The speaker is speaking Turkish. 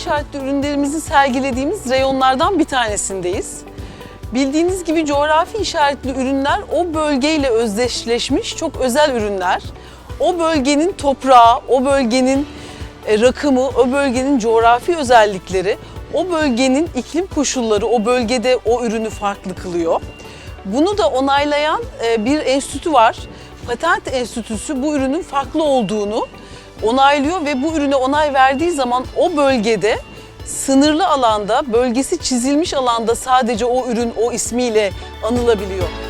işaretli ürünlerimizi sergilediğimiz reyonlardan bir tanesindeyiz. Bildiğiniz gibi coğrafi işaretli ürünler o bölgeyle özdeşleşmiş çok özel ürünler. O bölgenin toprağı, o bölgenin e, rakımı, o bölgenin coğrafi özellikleri, o bölgenin iklim koşulları o bölgede o ürünü farklı kılıyor. Bunu da onaylayan e, bir enstitü var. Patent Enstitüsü bu ürünün farklı olduğunu onaylıyor ve bu ürüne onay verdiği zaman o bölgede sınırlı alanda, bölgesi çizilmiş alanda sadece o ürün o ismiyle anılabiliyor.